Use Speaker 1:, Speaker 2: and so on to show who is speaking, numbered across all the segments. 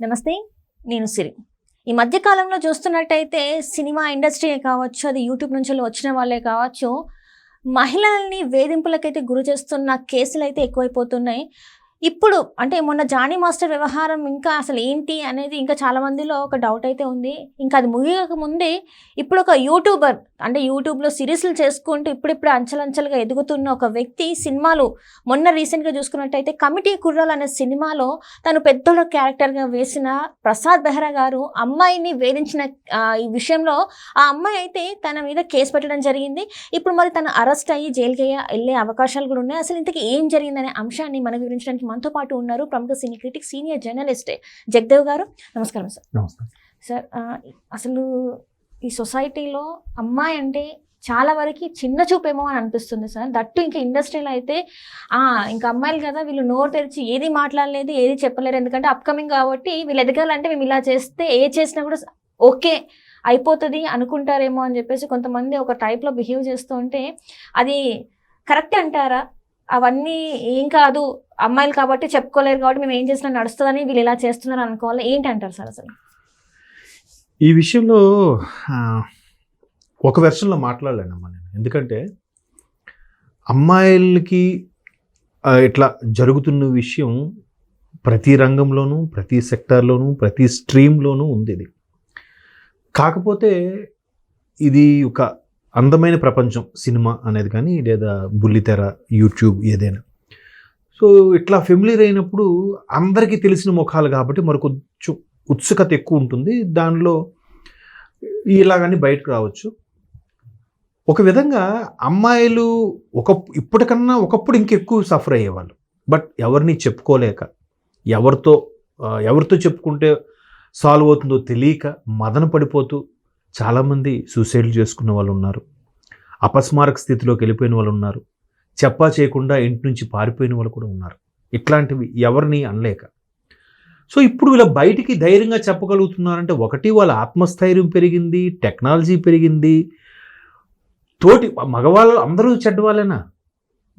Speaker 1: నమస్తే నేను సిరి. ఈ మధ్యకాలంలో చూస్తున్నట్టయితే సినిమా ఇండస్ట్రీ కావచ్చు అది యూట్యూబ్ నుంచి వచ్చిన వాళ్ళే కావచ్చు మహిళల్ని వేధింపులకైతే గురి చేస్తున్న కేసులు అయితే ఎక్కువైపోతున్నాయి. ఇప్పుడు అంటే మొన్న జానీ మాస్టర్ వ్యవహారం ఇంకా అసలు ఏంటి అనేది ఇంకా చాలా మందిలో ఒక డౌట్ అయితే ఉంది. ఇంకా అది ముగియక ముందే ఇప్పుడు ఒక యూట్యూబర్ అంటే యూట్యూబ్లో సిరీస్లు చేసుకుంటూ ఇప్పుడిప్పుడు అంచలంచలుగా ఎదుగుతున్న ఒక వ్యక్తి సినిమాలు మొన్న రీసెంట్గా చూసుకున్నట్టయితే కమిటీ కుర్రాలు అనే సినిమాలో తను పెద్దోళ్ళ క్యారెక్టర్గా వేసిన ప్రసాద్ బెహ్రా గారు అమ్మాయిని వేధించిన ఈ విషయంలో ఆ అమ్మాయి అయితే తన మీద కేసు పెట్టడం జరిగింది. ఇప్పుడు మరి తను అరెస్ట్ అయ్యి జైలుకి వెళ్ళే అవకాశాలు కూడా ఉన్నాయి. అసలు ఇంతకీ ఏం జరిగిందనే అంశాన్ని మనకు వివరించడానికి మనతో పాటు ఉన్నారు ప్రముఖ cine critic senior journalist Jagadev గారు. నమస్కారం సార్.
Speaker 2: నమస్తే
Speaker 1: సార్ అసలు ఈ సొసైటీలో అమ్మాయి అంటే చాలా వరకు చిన్న చూపేమో అని అనిపిస్తుంది సార్. దట్టు ఇంకా ఇండస్ట్రీలో అయితే ఇంకా అమ్మాయిలు కదా వీళ్ళు నోరు తెరిచి ఏది మాట్లాడలేదు ఏది చెప్పలేరు. ఎందుకంటే అప్కమింగ్ కాబట్టి వీళ్ళు ఎదగాలంటే మేము ఇలా చేస్తే ఏ చేసినా కూడా ఓకే అయిపోతుంది అనుకుంటారేమో అని చెప్పేసి కొంతమంది ఒక టైప్లో బిహేవ్ చేస్తూ ఉంటే అది కరెక్ట్ అంటారా? అవన్నీ ఏం కాదు. అమ్మాయిలు కాబట్టి చెప్పుకోలేరు కాబట్టి మేము ఏం చేసినా నడుస్తుందని వీళ్ళు ఇలా చేస్తున్నారు అనుకోవాలి. ఏంటి అంటారు సార్ అసలు?
Speaker 2: ఈ విషయంలో ఒక వెర్షన్లో మాట్లాడలేనమ్మా నేను. ఎందుకంటే అమ్మాయిలకి ఇట్లా జరుగుతున్న విషయం ప్రతి రంగంలోనూ ప్రతి సెక్టార్లోనూ ప్రతి స్ట్రీమ్లోనూ ఉంది ఇది. కాకపోతే ఇది ఒక అందమైన ప్రపంచం సినిమా అనేది కానీ లేదా బుల్లితెర యూట్యూబ్ ఏదైనా. సో ఇట్లా ఫెమిలీర్ అయినప్పుడు అందరికీ తెలిసిన ముఖాలు కాబట్టి మరి కొంచెం ఉత్సుకత ఎక్కువ ఉంటుంది. దానిలో ఇలాగని బయటకు రావచ్చు. ఒక విధంగా అమ్మాయిలు ఒక ఇప్పటికన్నా ఒకప్పుడు ఇంకెక్కువ సఫర్ అయ్యేవాళ్ళు. బట్ ఎవరిని చెప్పుకోలేక ఎవరితో ఎవరితో చెప్పుకుంటే సాల్వ్ అవుతుందో తెలియక మదన పడిపోతూ చాలామంది సూసైడ్ చేసుకున్న వాళ్ళు ఉన్నారు. అపస్మారక స్థితిలోకి వెళ్ళిపోయిన వాళ్ళు ఉన్నారు. చెప్పా చేయకుండా ఇంటి నుంచి పారిపోయిన వాళ్ళు కూడా ఉన్నారు. ఇట్లాంటివి ఎవరిని అనలేక. సో ఇప్పుడు వీళ్ళ బయటికి ధైర్యంగా చెప్పగలుగుతున్నారంటే ఒకటి వాళ్ళ ఆత్మస్థైర్యం పెరిగింది టెక్నాలజీ పెరిగింది. తోటి మగవాళ్ళు అందరూ చెడ్డవాళ్ళేనా?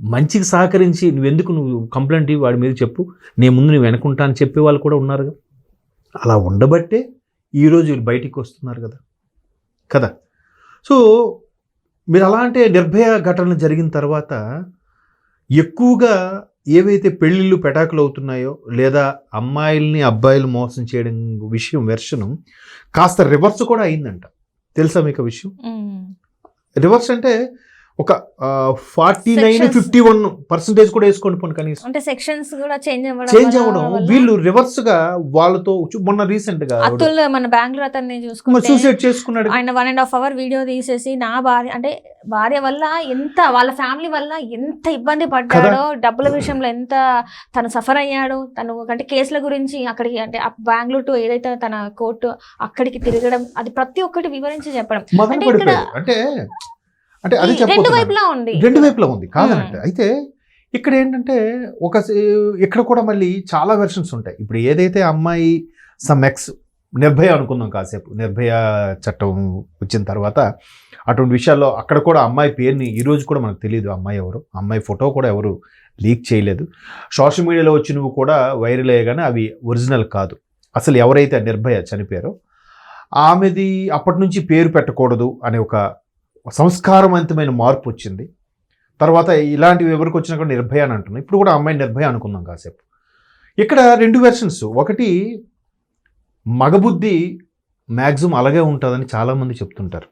Speaker 2: మంచికి సహకరించి నువ్వెందుకు నువ్వు కంప్లైంట్ ఇవి వాడి మీద చెప్పు. నేను ముందు నువ్వు వెనకుంటా అని చెప్పే వాళ్ళు కూడా ఉన్నారుగా అలా ఉండబట్టే ఈరోజు వీళ్ళు బయటికి వస్తున్నారు కదా. కదా. సో మీరు అలా అంటే నిర్భయ ఘటన జరిగిన తర్వాత ఎక్కువగా ఏవైతే పెళ్ళిళ్ళు పెటాకులు అవుతున్నాయో లేదా అమ్మాయిల్ని అబ్బాయిలు మోసం చేయడం విషయం వెర్షను కాస్త రివర్స్ కూడా అయిందంట. తెలుసా మీకు విషయం? రివర్స్ అంటే ఒక forty nine. Fifty one percentage కూడా వేసుకోండి పోనీ కనీసం.
Speaker 1: అంటే సెక్షన్స్ కూడా చేంజ్ అవ్వడం
Speaker 2: చేంజ్ అవ్వడం. వీళ్ళు రివర్స్గా వాళ్ళతో మొన్న రీసెంట్గా
Speaker 1: అతుల్ మన బెంగళూరు అతన్ని చూసుకుంటే
Speaker 2: సూసైడ్ చేసుకున్నాడు.
Speaker 1: ఆయన one and half hour video తీసేసి నా భార్య అంటే భార్య వల్ల ఎంత వాళ్ళ ఫ్యామిలీ వల్ల ఎంత ఇబ్బంది పడ్డాడో డబ్బుల విషయంలో ఎంత తను సఫర్ అయ్యాడో తను అంటే కేసుల గురించి అక్కడికి అంటే బెంగళూరు టు ఏదైతే తన కోర్టు అక్కడికి తిరగడం అది ప్రతి ఒక్కటి వివరించి చెప్పడం. అంటే ఇక్కడ-
Speaker 2: అంటే అంటే అది
Speaker 1: రెండు. వైపులా ఉంది.
Speaker 2: రెండు వైపులా ఉంది కాదనంటే అయితే ఇక్కడ ఏంటంటే ఒక ఇక్కడ కూడా మళ్ళీ చాలా వెర్షన్స్ ఉంటాయి. ఇప్పుడు ఏదైతే అమ్మాయి సమ్ ఎక్స్ నిర్భయ అనుకుందాం కాసేపు. నిర్భయ చట్టం వచ్చిన తర్వాత అటువంటి విషయాల్లో అక్కడ కూడా అమ్మాయి పేరుని ఈరోజు కూడా మనకు తెలియదు అమ్మాయి ఎవరు. అమ్మాయి ఫోటో కూడా ఎవరు లీక్ చేయలేదు. సోషల్ మీడియాలో వచ్చినవి కూడా వైరల్ అయ్యగానే అవి ఒరిజినల్ కాదు. అసలు ఎవరైతే నిర్భయ చనిపోయారో ఆమెది అప్పటి నుంచి పేరు పెట్టకూడదు అనే ఒక సంస్కారవంతమైన మార్పు వచ్చింది. తర్వాత ఇలాంటివి ఎవరికి వచ్చినా కూడా నిర్భయ అని అంటున్నాం. ఇప్పుడు కూడా అమ్మాయి నిర్భయ అనుకుందాం కాసేపు. ఇక్కడ రెండు వెర్షన్స్ ఒకటి మగబుద్ధి మ్యాక్సిమం అలాగే ఉంటుందని చాలామంది చెప్తుంటారు.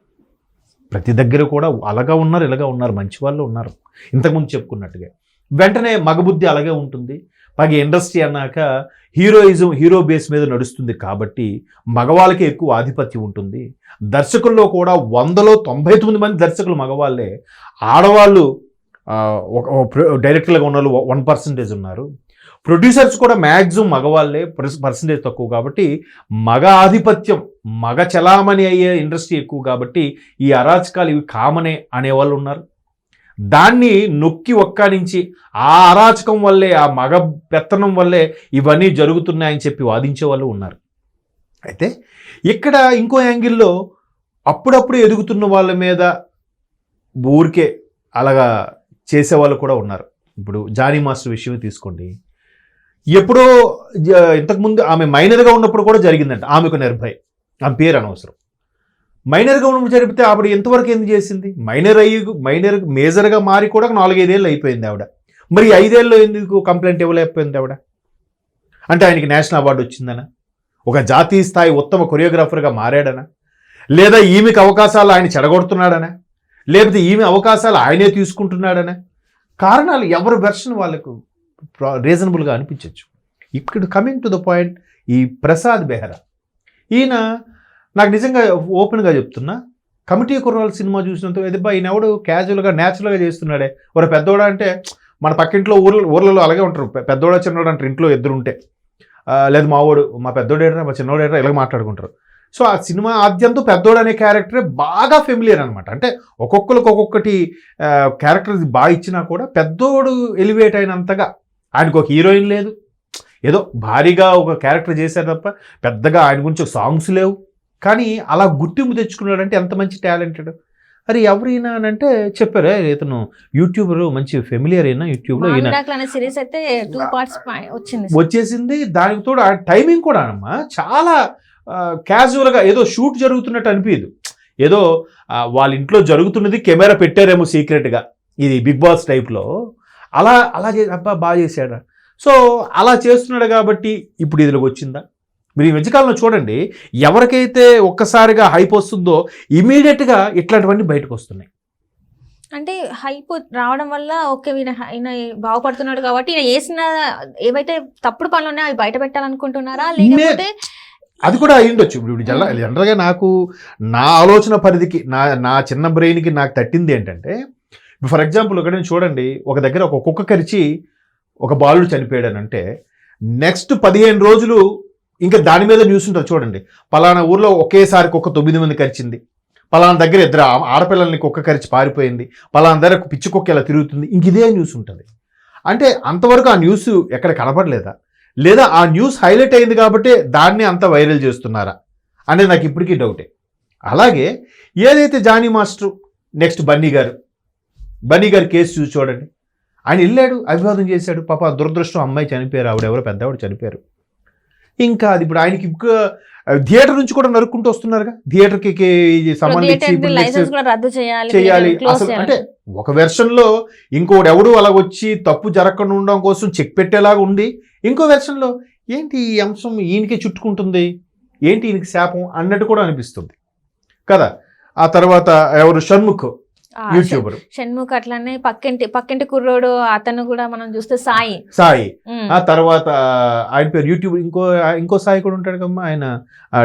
Speaker 2: ప్రతి దగ్గర కూడా అలాగా ఉన్నారు ఇలాగా ఉన్నారు మంచి వాళ్ళు ఉన్నారు. ఇంతకుముందు చెప్పుకున్నట్టుగా. వెంటనే మగబుద్ధి అలాగే ఉంటుంది. పైగా ఇండస్ట్రీ అన్నాక హీరోయిజం హీరో బేస్ మీద నడుస్తుంది కాబట్టి మగవాళ్ళకి ఎక్కువ ఆధిపత్యం ఉంటుంది. దర్శకుల్లో కూడా వందలో తొంభై తొమ్మిది మంది దర్శకులు మగవాళ్ళే. ఆడవాళ్ళు ఒక డైరెక్టర్లుగా ఉన్న వాళ్ళు వన్ పర్సెంటేజ్ ఉన్నారు. ప్రొడ్యూసర్స్ కూడా మ్యాక్సిమం మగవాళ్ళే పర్సంటేజ్ తక్కువ కాబట్టి మగ ఆధిపత్యం మగ చలామణి అయ్యే ఇండస్ట్రీ ఎక్కువ కాబట్టి ఈ అరాచకాలు ఇవి కామనే అనేవాళ్ళు ఉన్నారు. దాన్ని నొక్కి ఒక్కానించి ఆ అరాచకం వల్లే ఆ మగ పెత్తనం వల్లే ఇవన్నీ జరుగుతున్నాయని చెప్పి వాదించే వాళ్ళు ఉన్నారు. అయితే ఇక్కడ ఇంకో యాంగిల్లో అప్పుడప్పుడు ఎదుగుతున్న వాళ్ళ మీద ఊరికే అలాగా చేసేవాళ్ళు కూడా ఉన్నారు. ఇప్పుడు జానీ మాస్టర్ విషయం తీసుకోండి. ఎప్పుడో జ- ఇంతకుముందు ఆమె మైనర్గా ఉన్నప్పుడు కూడా జరిగిందంట ఆమెకు నిర్భయ. ఆమె పేరు అనవసరం. మైనర్గా ఉన్నప్పుడు జరిపితే ఆవిడ ఎంతవరకు ఎందుకు చేసింది? మైనర్ అయ్యి మైనర్ మేజర్గా మారి కూడా నాలుగైదేళ్ళు అయిపోయింది ఆవిడ. మరి ఐదేళ్ళు ఐదేళ్ళలో ఎందుకు కంప్లైంట్ ఇవ్వలేకపోయింది ఆవిడ? అంటే ఆయనకి నేషనల్ అవార్డు వచ్చిందనా? ఒక జాతీయ స్థాయి ఉత్తమ కొరియోగ్రాఫర్గా మారాడనా? లేదా ఈమెకి అవకాశాలు ఆయన చెడగొడుతున్నాడనా? లేకపోతే ఈమె అవకాశాలు ఆయనే తీసుకుంటున్నాడనా? కారణాలు ఎవరు వెర్షన్ వాళ్ళకు? రీజనబుల్గా అనిపించవచ్చు ఇక్కడ కమింగ్ టు ద పాయింట్ ఈ ప్రసాద్ బెహ్రా. ఈయన నాకు నిజంగా ఓపెన్గా చెప్తున్నా కమిటీ కుర్రాల సినిమా చూసినంత ఎదిబ్బా ఈయన ఎవడు క్యాజువల్గా న్యాచురల్గా చేస్తున్నాడే. ఒక పెద్దోడ అంటే మన పక్కింట్లో ఊర్ల ఊర్లలో అలాగే ఉంటారు. పెద్దోడ చిన్నోడు అంటారు ఇంట్లో ఇద్దరు ఉంటే. లేదు మావోడు మా పెద్దోడేట్రా మా చిన్నోడేట్రా ఇలాగ మాట్లాడుకుంటారు. సో ఆ సినిమా ఆద్యంతో పెద్దోడు అనే క్యారెక్టరే బాగా ఫెమిలియర్ అనమాట అంటే ఒక్కొక్కరికి ఒక్కొక్కటి క్యారెక్టర్ బాగా ఇచ్చినా కూడా పెద్దోడు ఎలివేట్ అయినంతగా ఆయనకు ఒక హీరోయిన్ లేదు. ఏదో భారీగా ఒక క్యారెక్టర్ చేశారు తప్ప పెద్దగా ఆయన గురించి ఒక సాంగ్స్ లేవు. కానీ అలా గుర్తింపు తెచ్చుకున్నాడంటే ఎంత మంచి టాలెంటెడ్? అరే ఎవరైనా అని అంటే చెప్పారు. "ఏ, ఇతను యూట్యూబర్ మంచి ఫెమిలియర్ అయినా యూట్యూబ్లో ఈయన
Speaker 1: మామిడాకులు అనే సిరీస్ అయితే టూ పార్ట్స్ వచ్చింది
Speaker 2: వచ్చేసింది. దానికి తోడు ఆ టైమింగ్ కూడా అమ్మా చాలా క్యాజువల్గా ఏదో షూట్ జరుగుతున్నట్టు అనిపించదు ఏదో వాళ్ళ ఇంట్లో జరుగుతున్నది కెమెరా పెట్టారేమో సీక్రెట్గా ఇది బిగ్ బాస్ టైప్లో. అలా అలా చే అబ్బా బాగా చేశాడు సో అలా చేస్తున్నాడు కాబట్టి ఇప్పుడు ఇదిలోకి వచ్చిందా? మీరు ఈ మధ్యకాలంలో చూడండి ఎవరికైతే ఒక్కసారిగా హైప్ వస్తుందో ఇమీడియట్గా ఇట్లాంటివన్నీ బయటకు వస్తున్నాయి.
Speaker 1: అంటే హైప్ రావడం వల్ల ఓకే ఈయన ఈయన బాగుపడుతున్నాడు కాబట్టి ఈయన చేసిన ఏవైతే తప్పుడు పనులు ఉన్నాయో అవి బయట పెట్టాలనుకుంటున్నారా? లేకపోతే
Speaker 2: అది కూడా అయి ఉండొచ్చు. ఇప్పుడు జనరల్. జనరల్గా నాకు నా ఆలోచన పరిధికి నా నా చిన్న బ్రెయిన్కి నాకు తట్టింది ఏంటంటే ఫర్ ఎగ్జాంపుల్ ఒకటి చూడండి ఒక దగ్గర ఒక కుక్క కరిచి ఒక బాలుడు చనిపోయాడు అంటే నెక్స్ట్ పదిహేను రోజులు ఇంకా దాని మీద న్యూస్ ఉంటుంది చూడండి. పలానా ఊర్లో ఒకేసారి కుక్క తొమ్మిది మంది కరిచింది. పలానా దగ్గర ఇద్దరు ఆడపిల్లల్ని కుక్క కరిచి పారిపోయింది. పలానా దగ్గర పిచ్చి కుక్క ఇలా తిరుగుతుంది. ఇంక ఇదే న్యూస్ ఉంటుంది. అంటే అంతవరకు ఆ న్యూస్ ఎక్కడ కనపడలేదా? లేదా ఆ న్యూస్ హైలైట్ అయింది కాబట్టి దాన్ని అంత వైరల్ చేస్తున్నారా? అనేది నాకు ఇప్పటికీ డౌటే. అలాగే ఏదైతే జానీ మాస్టర్ నెక్స్ట్ బన్నీ గారు బన్నీ గారి కేసు చూసి చూడండి. ఆయన వెళ్ళాడు అభివాదం చేశాడు. పాప దురదృష్టం అమ్మాయి చనిపోయారు ఆవిడ ఎవరో పెద్దవాడు చనిపోయారు. ఇంకా అది ఇప్పుడు ఆయనకి ఇంకా థియేటర్ నుంచి కూడా నరుక్కుంటూ వస్తున్నారుగా? థియేటర్కి సంబంధించి
Speaker 1: చేయాలి
Speaker 2: అసలు అంటే ఒక వెర్షన్లో ఇంకోటి ఎవడు అలా వచ్చి తప్పు జరగకుండా ఉండడం కోసం చెక్ పెట్టేలాగా ఉంది. ఇంకో వెర్షన్లో ఏంటి ఈ అంశం ఈయనకే చుట్టుకుంటుంది? ఏంటి ఈయనకి శాపం అన్నట్టు కూడా అనిపిస్తుంది. కదా? ఆ తర్వాత ఎవరు షణ్ముఖ్. యూట్యూబర్.
Speaker 1: షణ్ముఖ్ అట్లానే పక్కింటి పక్కింటి కుర్రోడు అతను కూడా మనం చూస్తే సాయి.
Speaker 2: సాయి. ఆ తర్వాత ఆయన పేరు యూట్యూబ్ ఇంకో ఇంకో సాయి కూడా ఉంటాడు కమ్మా ఆయన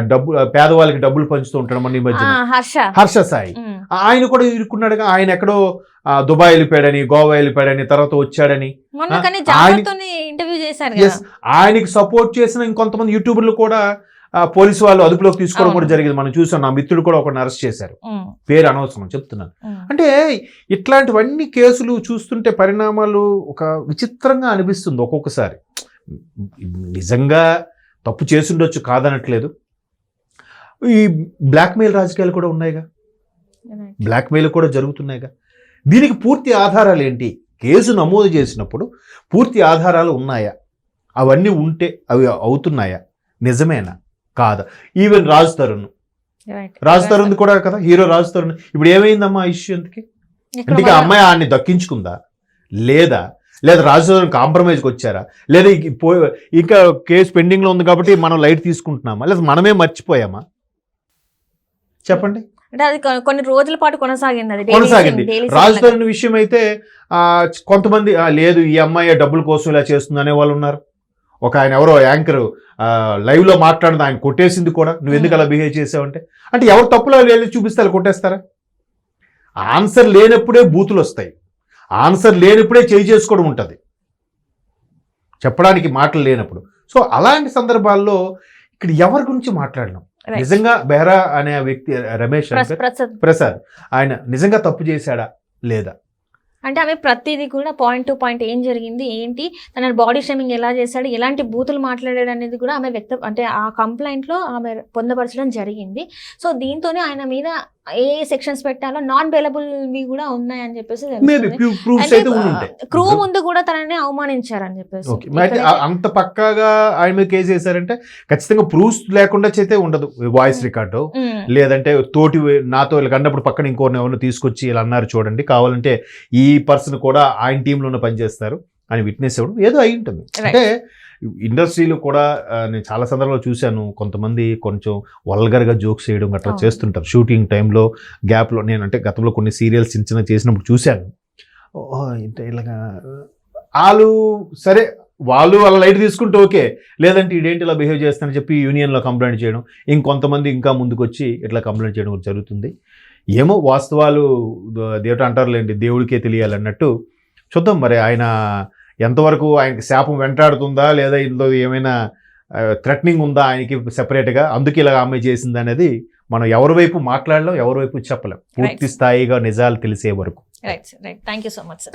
Speaker 2: డబ్బు పేదవాళ్ళకి డబ్బులు పంచుతూ ఉంటాడు మన ఈ
Speaker 1: ఆ,
Speaker 2: మధ్యన
Speaker 1: హర్ష.
Speaker 2: హర్ష సాయి. ఆయన కూడా ఇరుక్కున్నాడుగా ఆయన ఎక్కడో దుబాయ్ వెళ్ళిపోయాడని గోవా వెళ్ళిపోయాడని తర్వాత వచ్చాడని.
Speaker 1: ఇంటర్వ్యూ చేశారు
Speaker 2: ఆయనకి సపోర్ట్ చేసిన ఇంకొంతమంది యూట్యూబర్లు కూడా పోలీసు వాళ్ళు అదుపులోకి తీసుకోవడం. కూడా జరిగింది. మనం చూసాం. నా మిత్రుడు కూడా ఒకరిని అరెస్ట్ చేశారు. పేరు అనవసరం చెప్తున్నాను. అంటే ఇట్లాంటివన్నీ కేసులు చూస్తుంటే పరిణామాలు ఒక విచిత్రంగా అనిపిస్తుంది ఒక్కొక్కసారి. నిజంగా తప్పు చేసుండొచ్చు కాదనట్లేదు. ఈ బ్లాక్మెయిల్ రాజకీయాలు కూడా ఉన్నాయిగా. బ్లాక్మెయిల్ కూడా జరుగుతున్నాయిగా. దీనికి పూర్తి ఆధారాలు ఏంటి? కేసు నమోదు చేసినప్పుడు పూర్తి ఆధారాలు ఉన్నాయా? అవన్నీ ఉంటే అవి అవుతున్నాయా? నిజమేనా? కాదా. ఈవెన్ రాజ్ తరుణ్. రాజ్ తరుణ్ కూడా కదా హీరో రాజ్ తరుణ్. ఇప్పుడు ఏమైందమ్మా ఇష్యూ ఎందుకు
Speaker 1: మన-
Speaker 2: అమ్మాయి ఆడిని దక్కించుకుందా? లేదా? లేదా రాజ్ తరుణ్ కాంప్రమైజ్కి వచ్చారా? లేదా ఇక కేసు పెండింగ్లో ఉంది కాబట్టి మనం లైట్ తీసుకుంటున్నామా? లేదా మనమే మర్చిపోయామా? చెప్పండి.
Speaker 1: అంటే అది కొన్ని రోజుల పాటు కొనసాగింది అది.
Speaker 2: కొనసాగింది. తరుణ్ విషయం అయితే ఆ, కొంతమంది "ఆ, లేదు ఈ అమ్మాయి డబ్బుల కోసం ఇలా చేస్తుంది అనే వాళ్ళు ఉన్నారు. ఒక ఆయన ఎవరో యాంకర్ లైవ్లో మాట్లాడిన ఆయన కొట్టేసింది కూడా. నువ్వు ఎందుకు అలా బిహేవ్ చేసావంటే అంటే? ఎవరు తప్పులో వెళ్ళి చూపిస్తే కొట్టేస్తారా? ఆన్సర్ లేనప్పుడే బూతులు వస్తాయి. ఆన్సర్ లేనప్పుడే చేయి చేసుకోవడం ఉంటుంది. చెప్పడానికి మాటలు లేనప్పుడు. సో అలాంటి సందర్భాల్లో ఇక్కడ ఎవరి గురించి
Speaker 1: Right.
Speaker 2: నిజంగా బెహ్రా అనే వ్యక్తి రమేష్
Speaker 1: ప్రసాద్
Speaker 2: ఆయన నిజంగా తప్పు చేశాడా? లేదా?
Speaker 1: అంటే ఆమె ప్రతిదీ కూడా పాయింట్ టు పాయింట్ ఏం జరిగింది ఏంటి తన బాడీ షేమింగ్ ఎలా చేశాడు ఎలాంటి బూతులు మాట్లాడాడు అనేది కూడా ఆమె వ్యక్త అంటే ఆ కంప్లైంట్లో ఆమె పొందపరచడం జరిగింది. సో దీంతోనే ఆయన మీద ఏ సెక్షన్స్ పెట్టాలో నాన్ బెయిలబుల్ కూడా ఉన్నాయని చెప్పేసి క్రూ ముందు కూడా తనని అవమానించారని చెప్పేసి
Speaker 2: అంత పక్కాగా ఆయన మీద కేసు వేశారంటే ఖచ్చితంగా ప్రూఫ్స్ లేకుండా అయితే ఉండదు. వాయిస్ రికార్డు
Speaker 1: ఉమ్,
Speaker 2: లేదంటే తోటి నాతో వీళ్ళకి అన్నప్పుడు పక్కన ఇంకోరిని ఎవరిని తీసుకొచ్చి ఇలా అన్నారు చూడండి. కావాలంటే ఈ పర్సన్ కూడా ఆయన టీంలోనే పనిచేస్తారు అని విట్నెస్ ఇవ్వడం ఏదో అయి ఉంటుంది. అంటే ఇండస్ట్రీలో కూడా నేను చాలా సందర్భాలు చూశాను. కొంతమంది కొంచెం వల్గర్గా జోక్స్ చేయడం అట్లా. చేస్తుంటారు. షూటింగ్ టైంలో గ్యాప్లో నేను అంటే గతంలో కొన్ని సీరియల్స్ చిన్న చిన్న చేసినప్పుడు చూశాను. ఇంత ఇలాగా వాళ్ళు సరే వాళ్ళు వాళ్ళ లైట్ తీసుకుంటే ఓకే. లేదంటే ఇదేంటి ఇలా బిహేవ్ చేస్తానని చెప్పి యూనియన్లో కంప్లైంట్ చేయడం ఇంకొంతమంది ఇంకా ముందుకు వచ్చి ఇట్లా కంప్లైంట్ చేయడం కూడా జరుగుతుంది. ఏమో వాస్తవాలు దేవుడు అంటారులేండి దేవుడికే తెలియాలి అన్నట్టు చూద్దాం మరి ఆయన ఎంతవరకు ఆయనకి శాపం వెంటాడుతుందా లేదా ఇందులో ఏమైనా థ్రెటనింగ్ ఉందా ఆయనకి సెపరేట్గా అందుకే ఇలా అమ్మాయి చేసింది అనేది మనం ఎవరి వైపు మాట్లాడలేం ఎవరి వైపు చెప్పలేం. పూర్తి స్థాయిగా నిజాలు తెలిసే వరకు.
Speaker 1: Right right thank you so much sir